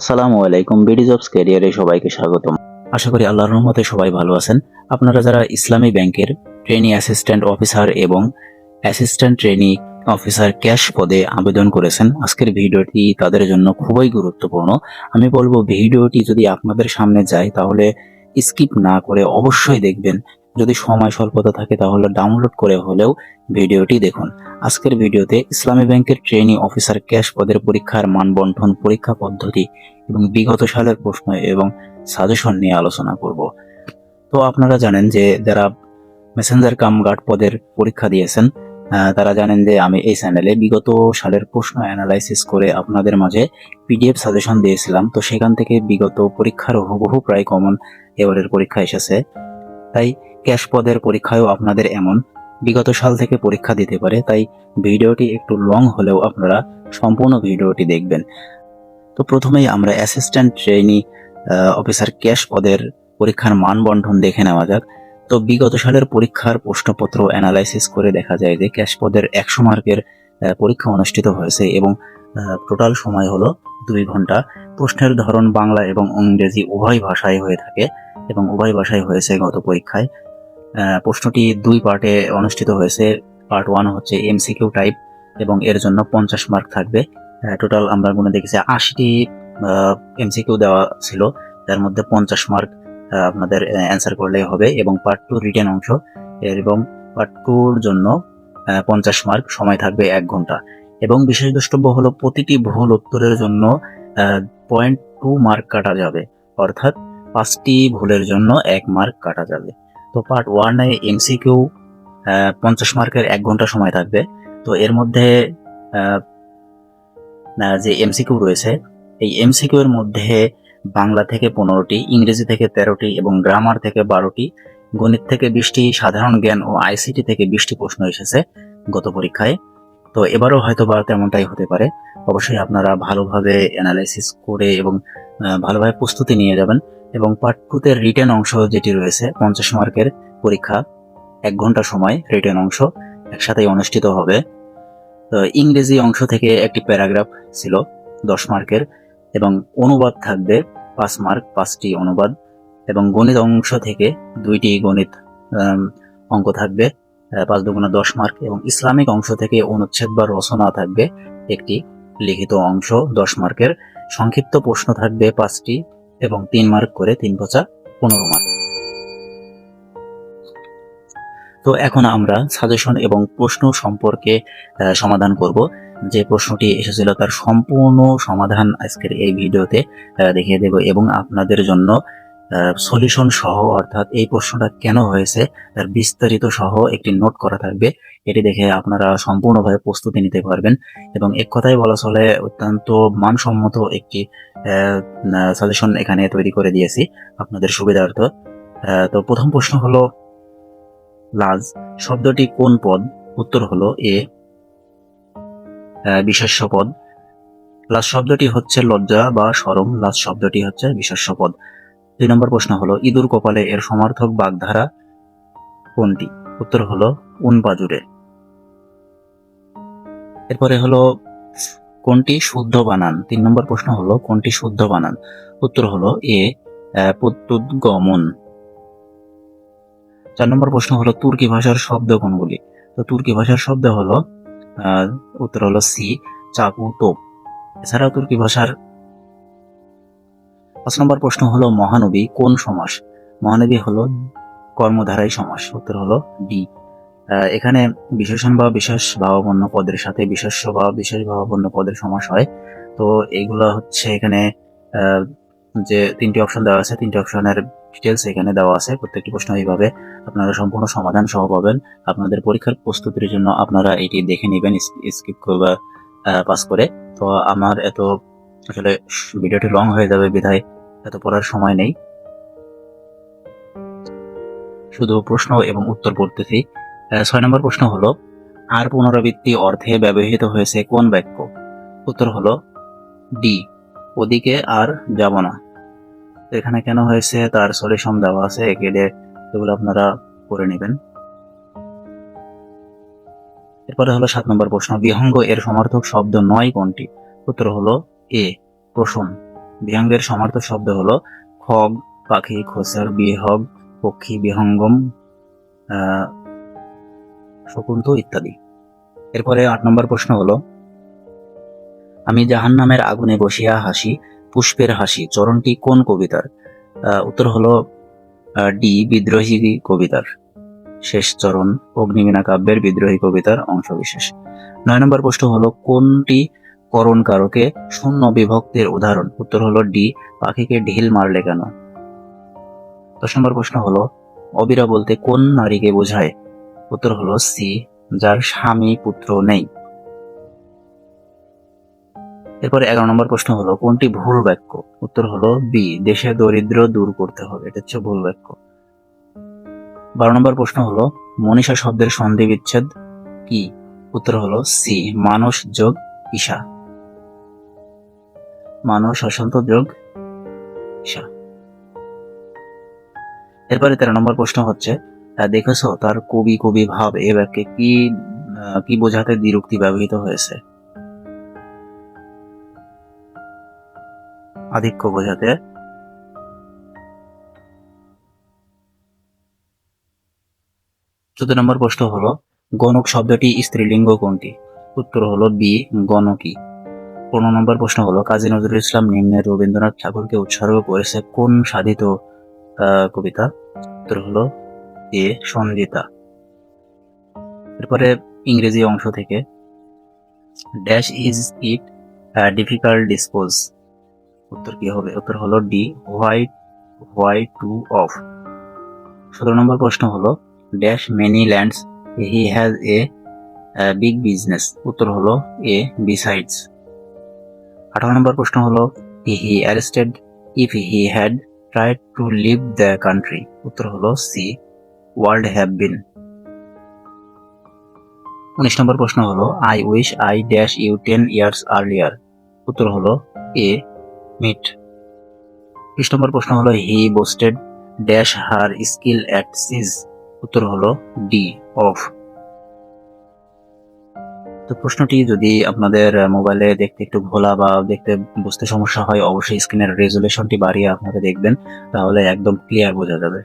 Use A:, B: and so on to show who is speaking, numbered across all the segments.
A: আসসালামু আলাইকুম BD jobs ক্যারিয়ারে সবাইকে স্বাগতম। আশা করি আল্লাহর রহমতে সবাই ভালো আছেন। আপনারা যারা ইসলামী ব্যাংকের ট্রেনি অ্যাসিস্ট্যান্ট অফিসার এবং অ্যাসিস্ট্যান্ট ট্রেনি অফিসার ক্যাশ পদে আবেদন করেছেন, আজকের ভিডিওটি তাদের জন্য খুবই গুরুত্বপূর্ণ। আমি বলব, ভিডিওটি যদি আপনাদের সামনে যায়, তাহলে স্কিপ না করে অবশ্যই দেখবেন। যদি সময় স্বল্পতা থাকে তাহলে ডাউনলোড করে হলেও ভিডিওটি দেখুন। আজকের ভিডিওতে ইসলামী ব্যাংকের ট্রেনি অফিসার ক্যাশ পদের পরীক্ষার মানবন্ঠন পরীক্ষা পদ্ধতি এবং বিগত সালের প্রশ্ন এবং সাজেশন নিয়ে আলোচনা করব। তো আপনারা জানেন যে যারা মেসেঞ্জার কাম গার্ড পদের পরীক্ষা দিয়েছেন তারা জানেন যে আমি এই চ্যানেলে বিগত সালের প্রশ্ন অ্যানালাইসিস করে আপনাদের মাঝে পিডিএফ সাজেশন দিয়েছিলাম। তো সেখান থেকে বিগত পরীক্ষার হুবহু প্রায় কমন এবারের পরীক্ষা এসেছে। তাই ক্যাশ পদের পরীক্ষায়ও আপনাদের এমন। বিগত সাল থেকে পরীক্ষা দিতে পারে, তাই ভিডিওটি একটু লং হলেও আপনারা সম্পূর্ণ ভিডিওটি দেখবেন। তো প্রথমেই আমরা অ্যাসিস্ট্যান্ট ট্রেনি অফিসার ক্যাশ পদের পরীক্ষার মান বন্টন দেখে নেওয়া যাক। তো বিগত সালের পরীক্ষার প্রশ্নপত্র অ্যানালাইসিস করে দেখা যায় যে ক্যাশ পদের একশো মার্কের পরীক্ষা অনুষ্ঠিত হয়েছে এবং টোটাল সময় হলো দুই ঘণ্টা। প্রশ্নের ধরন বাংলা এবং ইংরেজি উভয় ভাষায় হয়ে থাকে। এবং উভয় ভাষায় হয়েছে গত পরীক্ষায়। প্রশ্নটি দুই পার্টে অনুষ্ঠিত হয়েছে। পার্ট ওয়ান হচ্ছে এমসিকিউ টাইপ এবং এর জন্য পঞ্চাশ মার্ক থাকবে। টোটাল আমরা গুনে দেখেছি আশিটি এমসিকিউ দেওয়া ছিল। যার মধ্যে পঞ্চাশ মার্ক আপনাদের অ্যান্সার করলেই হবে এবং পার্ট টু রিটেন অংশ। এবং পার্ট টুর জন্য পঞ্চাশ মার্ক সময় থাকবে এক ঘণ্টা। এবং বিশেষ দ্রষ্টব্য হলো প্রতিটি ভুল উত্তরের জন্য পয়েন্ট টু মার্ক কাটা যাবে। অর্থাৎ পাঁচটি ভুলের জন্য এক মার্ক কাটা যাবে। তো পার্ট ওয়ানে এমসিকিউ পঞ্চাশ মার্কের এক ঘণ্টা সময় থাকবে। তো এর মধ্যে যে এমসিকিউ রয়েছে, এই এমসিকিউ এর মধ্যে বাংলা থেকে পনেরোটি, ইংরেজি থেকে তেরোটি এবং গ্রামার থেকে বারোটি, গণিত থেকে বিশটি, সাধারণ জ্ঞান ও আইসিটি থেকে বিশটি প্রশ্ন এসেছে গত পরীক্ষায়। তো এবারও হয়তো বা তেমনটাই হতে পারে। অবশ্যই আপনারা ভালোভাবে অ্যানালাইসিস করে এবং ভালোভাবে প্রস্তুতি নিয়ে যাবেন। এবং টুতে রিটেন অংশ যেটি রয়েছে, পঞ্চাশ মার্কের পরীক্ষা, এক ঘণ্টা সময় রিটেন অংশ একসাথেই অনুষ্ঠিত হবে। তো ইংরেজি অংশ থেকে একটি প্যারাগ্রাফ ছিল, দশ মার্কের, এবং অনুবাদ থাকবে পাঁচ মার্ক, পাঁচটি অনুবাদ, এবং গণিত অংশ থেকে দুইটি গণিত অঙ্ক থাকবে পাঁচ দুগুণা দশ মার্ক, এবং ইসলামিক অংশ থেকে অনুচ্ছেদ বা রচনা থাকবে একটি লিখিত অংশ, দশ মার্কের। সংক্ষিপ্ত প্রশ্ন থাকবে পাঁচটি এবং তিন মার্ক করে তিন পঁচা পনেরো মার্ক। তো এখন আমরা সাজেশন এবং প্রশ্ন সম্পর্কে সমাধান করব। যে প্রশ্নটি এসেছিল তার সম্পূর্ণ সমাধান আজকের এই ভিডিওতে দেখিয়ে দেব এবং আপনাদের জন্য সলিউশন সহ অর্থাৎ এই প্রশ্নটা কেন হয়েছে, তার বিস্তারিত সহ একটি নোট করা থাকবে। এটি দেখে আপনারা সম্পূর্ণভাবে প্রস্তুতি নিতে পারবেন এবং এক কথায় বলা চলে, অত্যন্ত মানসম্মত একটি সাজেশন এখানে তৈরি করে দিয়েছি আপনাদের সুবিধার্থ। তো প্রথম প্রশ্ন হলো, লাজ শব্দটি কোন পদ? উত্তর হলো এ বিশেষ্য পদ। লাজ শব্দটি হচ্ছে লজ্জা বা সরম, লাজ শব্দটি হচ্ছে বিশেষ্য পদ। দুই নম্বর প্রশ্ন হলো ইঁদুর কপালে এর সমার্থক বাগধারা কোনটি? উত্তর হলো উনবাজুরে এরপরে হলো কোনটি শুদ্ধ বানান? তিন নম্বর প্রশ্ন হলো কোনটি শুদ্ধ বানান? উত্তর হলো এ আহ, প্রত্যুদ্গমন। চার নম্বর প্রশ্ন হলো তুর্কি ভাষার শব্দ কোনগুলি? তো তুর্কি ভাষার শব্দ হলো উত্তর হলো সি চাকু টোপ এছাড়াও তুর্কি ভাষার পাঁচ নম্বর প্রশ্ন হলো, মহানবী কোন সমাস? মহানবী হলো কর্মধারাই সমাস, উত্তর হলো ডি এখানে বিশেষণ বা বিশেষ ভাবাপন্ন পদের সাথে বিশেষ বা বিশেষ ভাবাপন্ন পদের সমাস হয়। তো এগুলো হচ্ছে এখানে যে তিনটি অপশন দেওয়া আছে, তিনটি অপশনের ডিটেলস এখানে দেওয়া আছে। প্রত্যেকটি প্রশ্ন এইভাবে আপনারা সম্পূর্ণ সমাধান সহ পাবেন। আপনাদের পরীক্ষার প্রস্তুতির জন্য আপনারা এটি দেখে নেবেন স্কিপ করবা পাস করে। তো আমার এত, আসলে ভিডিওটি লং হয়ে যাবে বিধায়। এত পড়ার সময় নেই। শুধু প্রশ্ন এবং উত্তর পড়তেছি। ছয় নম্বর প্রশ্ন হলো, আর পুনরাবৃত্তি অর্থে ব্যবহৃত হয়েছে কোন বাক্য? উত্তর হলো, ডি। ওদিকে আর যাব না। এখানে কেন হয়েছে? তার সলিউশন দেওয়া আছে। একেডে এগুলো আপনারা করে নেবেন। এরপরে হলো সাত নম্বর প্রশ্ন, বিহঙ্গ এর সমার্থক শব্দ নয় কোনটি? উত্তর হলো, এ, প্রসন। বিহঙ্গের সমার্থক শব্দ হলো খগ, পাখি, খোসর, বিহগ, পক্ষী, বিহঙ্গম শকুন্ত ইত্যাদি। এরপরে আট নম্বর প্রশ্ন হলো, আমি জাহান্নামের আগুনে বসিয়া হাসি, পুষ্পের হাসি, চরণটি কোন কবিতার? উত্তর হলো ডি, বিদ্রোহী কবিতার। শেষ চরণ, অগ্নিবীণা কাব্যের বিদ্রোহী কবিতার অংশবিশেষ। নয় নম্বর প্রশ্ন হলো, কোনটি করণ কারকে শূন্য বিভক্তের উদাহরণ। উত্তর হলো ডি, পাখিকে ঢিল মারলে কেন? দশ নম্বর প্রশ্ন হলো, অবিরা বলতে কোন নারীকে বোঝায়? উত্তর হলো সি, যার স্বামী পুত্র নেই। এরপরে এগারো নম্বর প্রশ্ন হলো, কোনটি ভুল বাক্য? উত্তর হলো বি, দেশে দরিদ্র দূর করতে হবে। এটা হচ্ছে ভুল বাক্য। বারো নম্বর প্রশ্ন হলো, মনীষা শব্দের সন্ধি বিচ্ছেদ কি? উত্তর হলো সি, মানুষ যোগ ঈশা। মানুষ অসন্ত যোগ। এরপরে তেরো নম্বর প্রশ্ন হচ্ছে দেখেছ তার কবি কবি ভাব এ বাক্যে কি কি বোঝাতে দ্বিরুক্তি ব্যবহৃত হয়েছে? আধিক্য বোঝাতে। চোদ্দ নম্বর প্রশ্ন হলো, গণক শব্দটি স্ত্রীলিঙ্গ কোনটি? উত্তর হলো বি, গণকী। পনেরো নম্বর প্রশ্ন হলো, কাজী নজরুল ইসলাম নিম্নে রবীন্দ্রনাথ ঠাকুরকে উৎসর্গ করেছে কোন সাধিত কবিতা? উত্তর হলো এ সন্দিতা এরপরে ইংরেজি অংশ থেকে dash is it difficult dispose উত্তর কি হবে? উত্তর হলো D white white to of সতেরো নম্বর প্রশ্ন হলো dash many lands he has a big business উত্তর হলো এ বিসাইডস আঠারো নম্বর প্রশ্ন হলো he arrested if he had tried to leave the country উত্তর হলো সি ওয়ার্ল্ড হ্যাভ বিন উনিশ নম্বর প্রশ্ন হলো I wish I dash you ten years earlier উত্তর হলো এ মিট বিশ নম্বর প্রশ্ন হলো he boasted dash her skill at sees উত্তর হলো ডি অফ তো প্রশ্নটি যদি আপনাদের মোবাইলে দেখতে একটু ভোলা বা দেখতে বুঝতে সমস্যা হয়, অবশ্যই স্ক্রিনের রেজুলেশনটি বাড়িয়ে আপনারা দেখবেন, তাহলে একদম ক্লিয়ার বোঝা যাবে।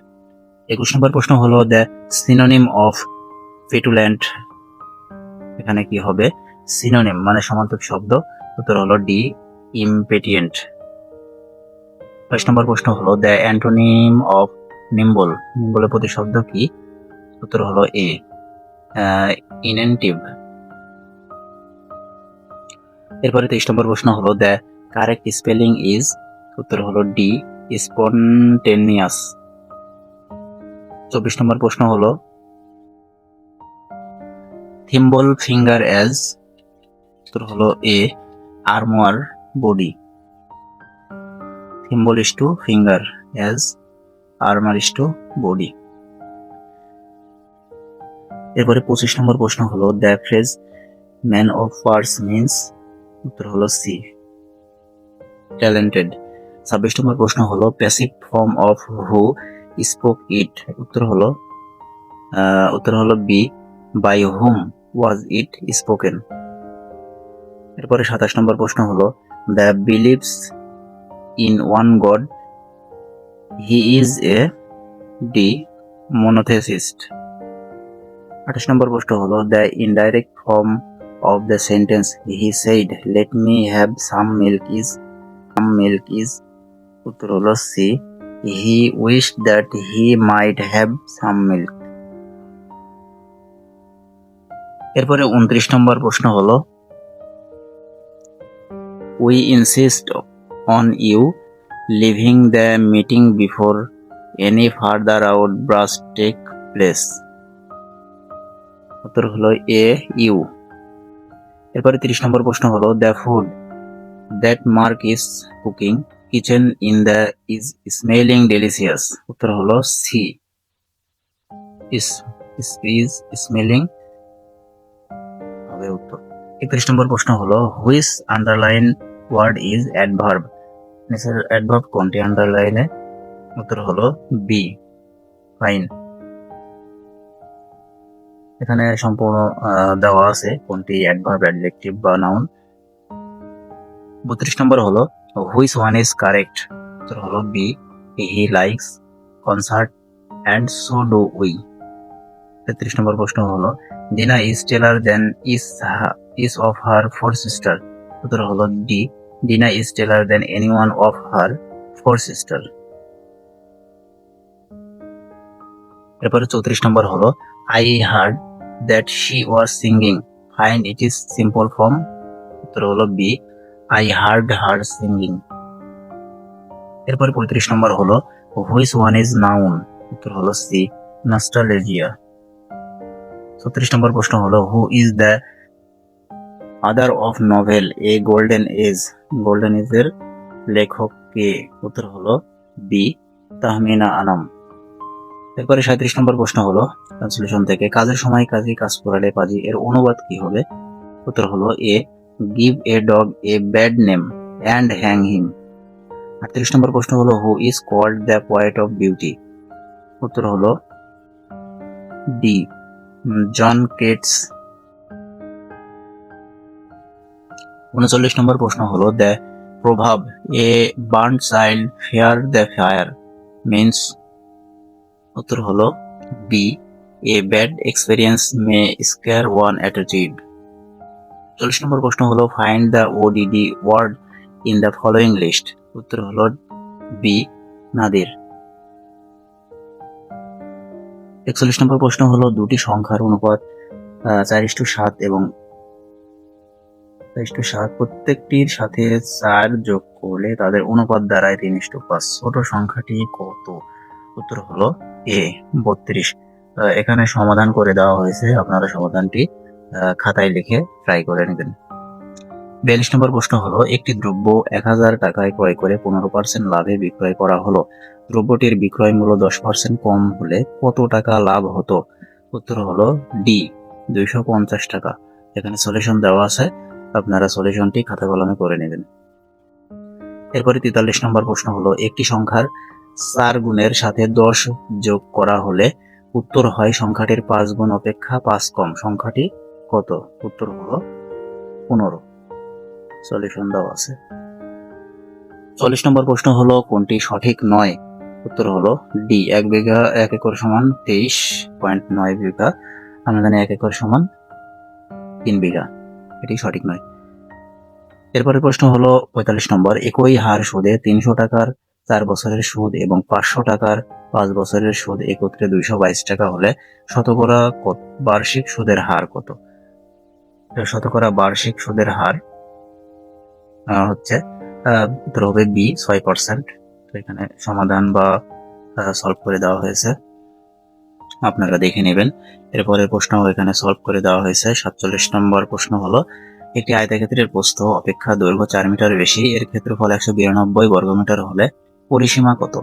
A: একুশ নম্বর প্রশ্ন হলো দ্য সিনোনিম অফ ফেটুল্যান্ড এখানে কি হবে? সিনোনিম মানে সমান্তক শব্দ, উত্তর হলো ডি ইমপেটিয়েন্ট বাইশ নম্বর প্রশ্ন হলো দ্য অ্যান্টোনিম অফ নিম্বল নিম্বলের প্রতিশব্দ কি? উত্তর হলো এ ইনেন্টিভ এরপরে তেইশ নম্বর প্রশ্ন হলো দ্য কারেক্ট স্পেলিং ইজ উত্তর হলো ডি স্পন্টেনিয়াস চব্বিশ নম্বর প্রশ্ন হলো থিম্বল ফিঙ্গার অ্যাজ উত্তর হলো A armour body thimble is to finger as armour is to body এরপরে পঁচিশ নম্বর প্রশ্ন হলো the phrase man of words means উত্তর হলো সি ট্যালেন্টেড ছাব্বিশ নম্বর প্রশ্ন হলো passive form of who spoke it উত্তর হলো উত্তর হলো B by whom was it spoken এরপরে সাতাশ নম্বর প্রশ্ন হলো the believes in one god he is a D monotheist আঠাশ নম্বর প্রশ্ন হলো the indirect form of the sentence he said let me have some milk is some milk is উত্তর he wished that he might have some milk এরপরে উনত্রিশ নম্বর প্রশ্ন হলো we insist on you leaving the meeting before any further outburst take place উত্তর হলো A U এরপরে তিরিশ নম্বর প্রশ্ন হলো the food that Mark is cooking kitchen in the is smelling delicious উত্তর হলো, সি ইস ইজ স্মেলিং হবে উত্তর। একত্রিশ নম্বর প্রশ্ন হলো which underline word is adverb নিচের অ্যাডভার্ব কোনটি আন্ডারলাইনে উত্তর হলো বি ফাইন এখানে সম্পূর্ণ দেওয়া আছে কোনটি অ্যাডভার্ব অ্যাডজেক্টিভ বা নাউন বত্রিশ নম্বর হলো হুইচ ওয়ান ইজ কারেক্ট উত্তর হলো B he likes concert and so do we তেত্রিশ নম্বর প্রশ্ন হলো Dina is taller than is is of her four sister উত্তর হলো D Dina is taller than any one of her four sister এরপরে চৌত্রিশ নম্বর হলো I heard that she was singing find it is simple form উত্তর হলো B I heard her singing এরপরে পঁয়ত্রিশ নম্বর হলো হুইচ ওয়ান ইজ নাউন উত্তর হলো সি নাস্টালেজিয়া ছত্রিশ নম্বর প্রশ্ন হলো who is the author of novel a golden age golden age এর লেখক কে? উত্তর হলো বি তাহমিনা আনাম এরপরে সাঁত্রিশ নম্বর প্রশ্ন হলো ট্রান্সলেশন থেকে কাজের সময় কাজী কাজ করালে পাজি এর অনুবাদ কি হবে? উত্তর হলো A give a dog a bad name and hang him আটত্রিশ নম্বর প্রশ্ন হলো who is called the poet of beauty উত্তর হলো ডি জন কেটস উনচল্লিশ নম্বর প্রশ্ন হলো the proverb a burn child fear the fire means উত্তর হলো B, a bad experience may scare one attitude. চল্লিশ নম্বর প্রশ্ন হলো, find the ODD word in the following list. উত্তর হলো বি, নাদির। একচল্লিশ নম্বর প্রশ্ন হলো, দুটি সংখ্যার অনুপাত চার ইস্টু সাত এবং চার ইস্টু সাত প্রত্যেকটির সাথে চার যোগ করলে তাদের অনুপাত দাঁড়ায় তিন ইস্টু পাঁচ। ছোট সংখ্যাটি কত? উত্তর হলো এ বত্রিশ। এখানে সমাধান করে দেওয়া হয়েছে আপনারা সমাধানটি খাতায় লিখে ট্রাই করে নেবেন। বিয়াল্লিশ নম্বর প্রশ্ন হলো, একটি দ্রব্য এক হাজার টাকায় ক্রয় করে পনেরো পার্সেন্ট লাভে বিক্রয় করা হলো। দ্রব্যটির বিক্রয় মূল্য দশ পার্সেন্ট কম হলে কত টাকা লাভ হতো? উত্তর হলো ডি দুইশো পঞ্চাশ টাকা। এখানে সলিউশন দেওয়া আছে, আপনারা সলিউশনটি খাতা কলমে করে নেবেন। এরপরে তেতাল্লিশ নম্বর প্রশ্ন হলো, একটি সংখ্যার চার গুণের সাথে দশ যোগ করা হলে উত্তর হয় সংখ্যাটির পাঁচ গুণ অপেক্ষা পাঁচ কম। সংখ্যাটি কত? উত্তর হলো পনেরো। সলিউশন দেওয়া আছে। চল্লিশ নম্বর প্রশ্ন হলো, কোনটি সঠিক নয়? উত্তর হলো ডি। এক বিঘা, এক একর সমান তেইশ পয়েন্ট নয় বিঘা। আমরা জানি এক একর সমান তিন বিঘা। এটি সঠিক নয়। এরপরে প্রশ্ন হলো, পঁয়তাল্লিশ নম্বর, একই হার সুদে তিনশো টাকার চার বছরের সুদ এবং পাঁচশো টাকার পাঁচ বছরের সুদ একত্রে দুইশো বাইশ টাকা হলে শতকরা বার্ষিক সুদের হার কত? শতকরা বার্ষিক সুদের হার হচ্ছে উত্তর হবে বি ছয় পার্সেন্ট। তো এখানে সমাধান বা সলভ করে দেওয়া হয়েছে। আপনারা দেখে নেবেন। এরপরের প্রশ্ন এখানে সলভ করে দেওয়া হয়েছে। সাতচল্লিশ নম্বর প্রশ্ন হলো, একটি আয়তাক্ষেত্রের প্রস্থ অপেক্ষা দৈর্ঘ্য চার মিটার বেশি, এর ক্ষেত্রফল একশো বিরানব্বই বর্গমিটার হলে পরিসীমা কত?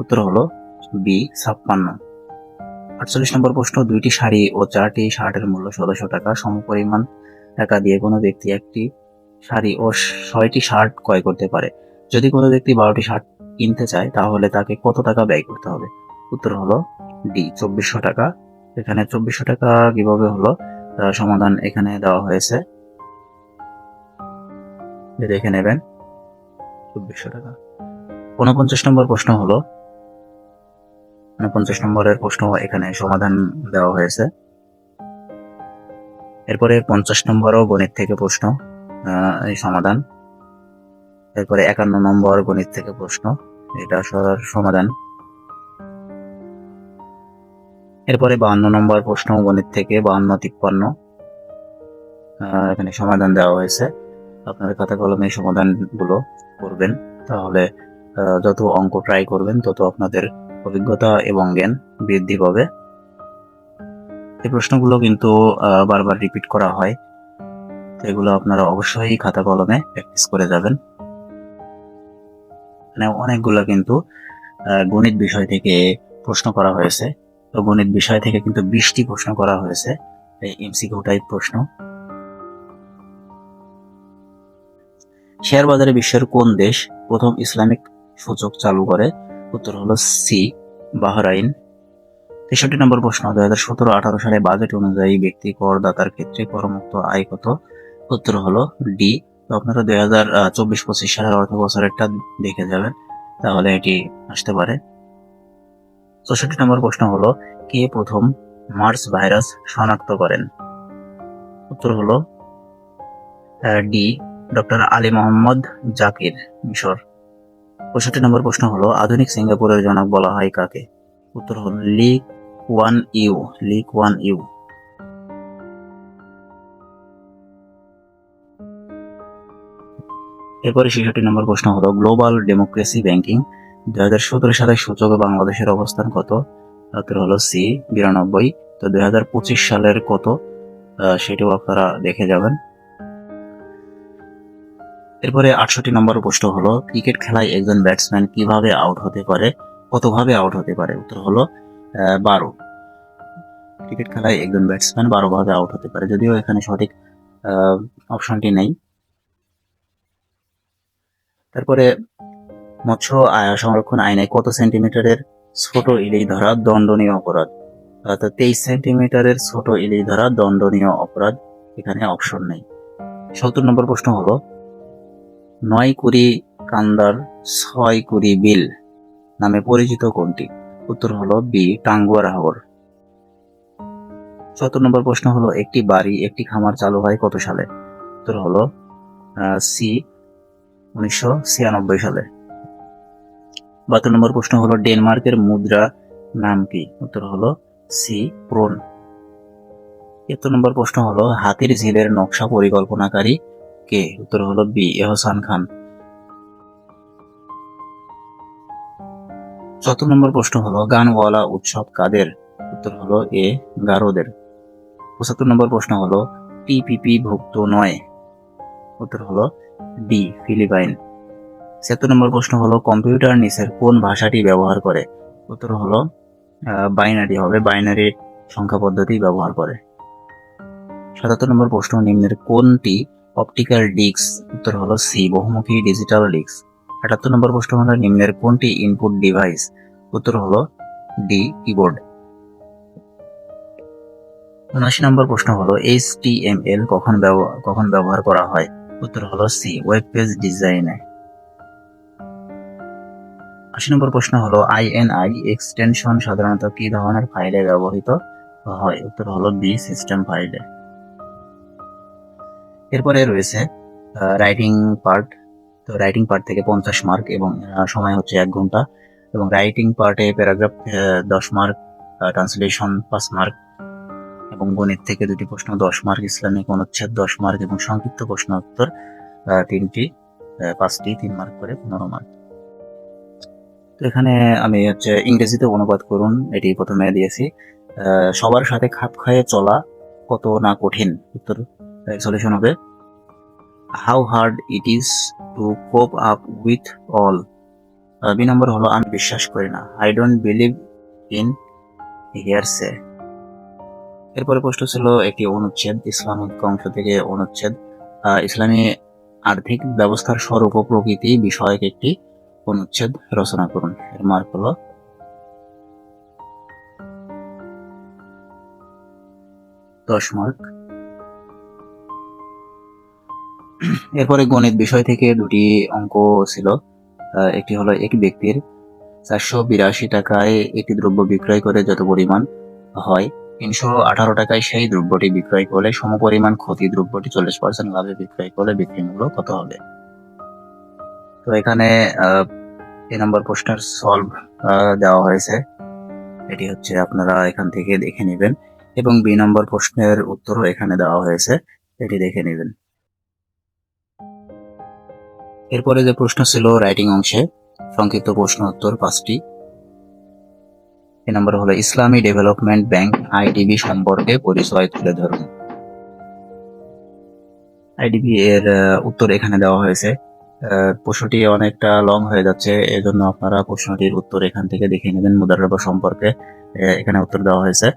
A: উত্তর হলো বি ছাপ্পান্ন। আটচল্লিশ নম্বর প্রশ্ন, দুইটি শাড়ি ও চারটি শার্টের মূল্য ষোলোশো টাকা। সমপরিমাণ টাকা দিয়ে কোনো ব্যক্তি একটি শাড়ি ও ছয়টি শার্ট ক্রয় করতে পারে। যদি কোনো ব্যক্তি বারোটি শার্ট কিনতে চায়, তাহলে তাকে কত টাকা ব্যয় করতে হবে? উত্তর হলো ডি, চব্বিশশো টাকা। এখানে চব্বিশশো টাকা কীভাবে হলো? সমাধান এখানে দেওয়া হয়েছে। দেখে নেবেন। চব্বিশশো টাকা। উনপঞ্চাশ নম্বর প্রশ্ন হলো উনপঞ্চাশ নম্বরের প্রশ্ন এখানে সমাধান দেওয়া হয়েছে। এরপরে পঞ্চাশ নম্বরও গণিত থেকে প্রশ্ন এই সমাধান। এরপরে একান্ন নম্বর গণিত থেকে প্রশ্ন, এটা সমাধান। এরপরে বাহান্ন নম্বর প্রশ্ন গণিত থেকে বাহান্ন তিপ্পান্ন এখানে সমাধান দেওয়া হয়েছে। আপনার খাতা কলমে সমাধানগুলো করবেন, তাহলে যত অঙ্ক ট্রাই করবেন, তত আপনাদের অভিজ্ঞতা এবং জ্ঞান বৃদ্ধি পাবে। এই প্রশ্নগুলো কিন্তু বারবার রিপিট করা হয়। এগুলো আপনারা অবশ্যই খাতা কলমে প্র্যাকটিস করে যাবেন। মানে অনেকগুলো কিন্তু গণিত বিষয় থেকে প্রশ্ন করা হয়েছে। তো গণিত বিষয় থেকে কিন্তু বিশটি প্রশ্ন করা হয়েছে। এই এমসিকিউ টাইপ প্রশ্ন। শেয়ার বাজারে বিশ্বের কোন দেশ প্রথম ইসলামিক সূচক চালু করে। উত্তর হলো সি বাহরাইন। তেষট্টি নম্বর প্রশ্ন দুই হাজার সতেরো, আঠারো সালে বাজেট অনুযায়ী ব্যক্তি করদাতার ক্ষেত্রে করমুক্ত আয় কত? উত্তর হলো ডি তো আপনারা দুই হাজার চব্বিশ, পঁচিশ সালের অর্থ বছরেরটা দেখে যাবেন, তাহলে এটি আসতে পারে। চৌষট্টি নম্বর প্রশ্ন হলো, কে প্রথম মার্স ভাইরাস শনাক্ত করেন? উত্তর হলো ডি ডক্টর আলী মোহাম্মদ জাকির মিশর। পঁয়ষট্টি নম্বর প্রশ্ন হলো, আধুনিক সিঙ্গাপুরের জনক বলা হয় কাকে? উত্তর হল leak one you leak one you. এরপরে ছেষট্টি নম্বর প্রশ্ন হলো, গ্লোবাল ডেমোক্রেসি ব্যাংকিং, দুই হাজার সতেরো সালের সূচকে বাংলাদেশের অবস্থান কত? উত্তর হলো সি, বিরানব্বই। তো দুই হাজার পঁচিশ সালের কত? সেটিও আপনারা দেখে যাবেন। এরপরে আটষট্টি নম্বর প্রশ্ন হলো, ক্রিকেট খেলায় একজন ব্যাটসম্যান কীভাবে আউট হতে পারে, কতভাবে আউট হতে পারে? উত্তর হলো বারো। ক্রিকেট খেলায় একজন ব্যাটসম্যান বারো ভাবে আউট হতে পারে, যদিও এখানে সঠিক অপশনটি নেই। তারপরে মৎস্য আয় সংরক্ষণ আইনে কত সেন্টিমিটারের ছোট ইলিশ ধরা দণ্ডনীয় অপরাধ? অর্থাৎ তেইশ সেন্টিমিটারের ছোট ইলিশ ধরা দণ্ডনীয় অপরাধ, এখানে অপশন নেই। সত্তর নম্বর প্রশ্ন হলো নয় কুড়ি কান্দার ছয় কুড়ি বিল নামে পরিচিত কোনটি? উত্তর হলো বি টাঙ্গুয়ার হাওর সত্তর নম্বর প্রশ্ন হলো, একটি বাড়ি, একটি খামার চালু হয় কত সালে? উত্তর হলো সি, উনিশশো ছিয়ানব্বই সালে। বাহাত্তর নম্বর প্রশ্ন হলো, ডেনমার্কের মুদ্রা নাম কি? উত্তর হলো, সি, প্রোন। তিয়াত্তর নম্বর প্রশ্ন হলো, হাতির ঝিলের নকশা পরিকল্পনাকারী কে উত্তর হলো বি, এহসান খান। চতুর্থ নম্বর প্রশ্ন হলো, গানওয়ালা উৎসব কাদের? উত্তর হলো এ, গারোদের। পঁচাত্তর নম্বর প্রশ্ন হলো টিপিপি ভুক্ত নয়। উত্তর হলো ডি, ফিলিপাইন। ছিয়াত্তর নম্বর প্রশ্ন হলো, কম্পিউটার নিচের কোন ভাষাটি ব্যবহার করে? উত্তর হলো বাইনারি হবে, বাইনারি সংখ্যা পদ্ধতি ব্যবহার করে। সাতাত্তর নম্বর প্রশ্ন, নিম্নের কোনটি অপটিক্যাল ডিস্ক উত্তর হলো সি বহুমুখী ডিজিটাল ডিস্ক আটাত্তর নম্বর প্রশ্ন হলো, নিম্নের কোনটি ইনপুট ডিভাইস উত্তর হলো ডি কিবোর্ড উনআশি নম্বর প্রশ্ন হলো এইচটিএমএল কখন ব্যব- কখন ব্যবহার করা হয়? উত্তর হলো সি ওয়েব পেজ ডিজাইনে আশি নম্বর প্রশ্ন হলো আইএনআই এক্সটেনশন সাধারণত কি ধরনের ফাইলে ব্যবহৃত হয়? উত্তর হলো বি সিস্টেম ফাইলে এরপরে রয়েছে রাইটিং পার্ট তো রাইটিং পার্ট থেকে পঞ্চাশ মার্ক এবং সময় হচ্ছে এক ঘণ্টা। এবং রাইটিং পার্টে প্যারাগ্রাফ দশ মার্ক ট্রান্সলেশন পাঁচ মার্ক এবং গণিত থেকে দুটি প্রশ্ন, দশ মার্ক ইসলামিক অনুচ্ছেদ দশ মার্ক এবং সংক্ষিপ্ত প্রশ্ন উত্তর তিনটি পাঁচটি, তিন মার্ক করে পনেরো মার্ক তো এখানে আমি হচ্ছে ইংরেজিতে অনুবাদ করুন এটি প্রথমে দিয়েছি। সবার সাথে খাপ খাইয়ে চলা কত না কঠিন? উত্তর সলিউশন হবে। How hard it is to cope up with all B নম্বর হলো, আমি বিশ্বাস করি না। I don't believe in hearsay এরপরে প্রশ্ন ছিল, একটি অনুচ্ছেদ, ইসলামিক অংশ থেকে অনুচ্ছেদ। ইসলামী আর্থিক ব্যবস্থার স্বরূপ ও প্রকৃতি বিষয়ক একটি অনুচ্ছেদ রচনা করুন। এর মার্ক হলো দশ মার্ক এরপরে গণিত বিষয় থেকে দুটি অঙ্ক ছিল। একটি হলো এক ব্যক্তির চারশো বিরাশি টাকায় একটি দ্রব্য বিক্রয় করে যত পরিমাণ হয়, তিনশো আঠারো টাকায় সেই দ্রব্যটি বিক্রয় করলে সমপরিমাণ ক্ষতি দ্রব্যটি চল্লিশ পার্সেন্ট লাভে বিক্রয় করলে বিক্রি মূল্য কত হবে? তো এখানে এই নম্বর প্রশ্নের সলভ দেওয়া হয়েছে। এটি হচ্ছে আপনারা এখান থেকে দেখে নেবেন এবং বি নম্বর প্রশ্নের উত্তরও এখানে দেওয়া হয়েছে। এটি দেখে নেবেন। এরপরে যে প্রশ্ন ছিল রাইটিং অংশে, সংক্ষিপ্ত প্রশ্ন উত্তর পাঁচটি। এ নম্বর হলো, ইসলামী ডেভেলপমেন্ট ব্যাংক আইডিবি সম্পর্কে পরিচয় তুলে ধরুন। আইডিবি এর উত্তর এখানে দেওয়া হয়েছে। প্রশ্নটি অনেকটা লং হয়ে যাচ্ছে, এজন্য আপনারা প্রশ্নটির উত্তর এখান থেকে দেখে নেবেন মুদারবা সম্পর্কে। এখানে উত্তর দেওয়া হয়েছে।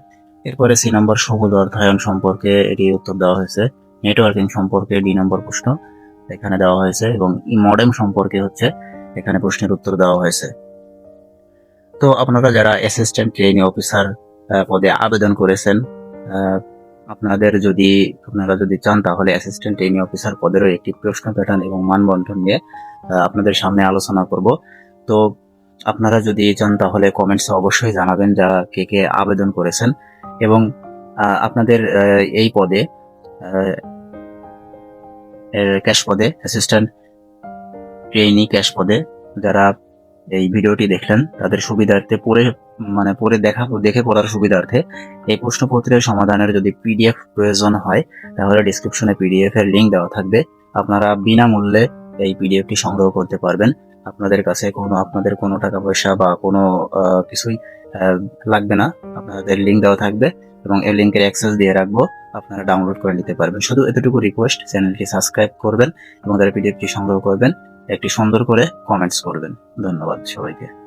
A: এরপরে সি নম্বর সবুজ অর্থায়ন সম্পর্কে এটি উত্তর দেওয়া হয়েছে। নেটওয়ার্কিং সম্পর্কে ডি নম্বর প্রশ্ন। এখানে দেওয়া হয়েছে এবং ই মডেম সম্পর্কে হচ্ছে এখানে প্রশ্নের উত্তর দেওয়া হয়েছে। তো আপনারা যারা অ্যাসিস্ট্যান্ট ট্রেনিং অফিসার পদে আবেদন করেছেন আপনাদের যদি, আপনারা যদি চান তাহলে অ্যাসিস্ট্যান্ট ট্রেনিং অফিসার পদেরও একটি প্রশ্ন প্যাটার্ন এবং মানবন্টন নিয়ে আপনাদের সামনে আলোচনা করব। তো আপনারা যদি চান তাহলে কমেন্টসে অবশ্যই জানাবেন যারা কে কে আবেদন করেছেন এবং আপনাদের এই পদে ক্যাশ পদে অ্যাসিস্ট্যান্ট ট্রেনি ক্যাশ পদে যারা এই ভিডিওটি দেখলেন, তাদের সুবিধার্থে পড়ে মানে পড়ে দেখা, দেখে পড়ার সুবিধার্থে এই প্রশ্নপত্রের সমাধানের যদি পিডিএফ প্রয়োজন হয়, তাহলে ডিসক্রিপশনে পিডিএফ এর লিংক দেওয়া থাকবে। আপনারা বিনামূল্যে এই পিডিএফটি সংগ্রহ করতে পারবেন। আপনাদের কাছে কোনো, আপনাদের কোনো টাকা পয়সা বা কোনো কিছুই লাগবে না। আপনাদের লিংক দেওয়া থাকবে। এবং এই লিংকের অ্যাক্সেস দিয়ে রাখব। আপনারা ডাউনলোড করে নিতে পারবেন। শুধু এতটুকু রিকোয়েস্ট চ্যানেলটি সাবস্ক্রাইব করবেন এবং তার পিডিএফটি সংগ্রহ করবেন। একটি সুন্দর করে কমেন্টস করবেন। ধন্যবাদ সবাইকে।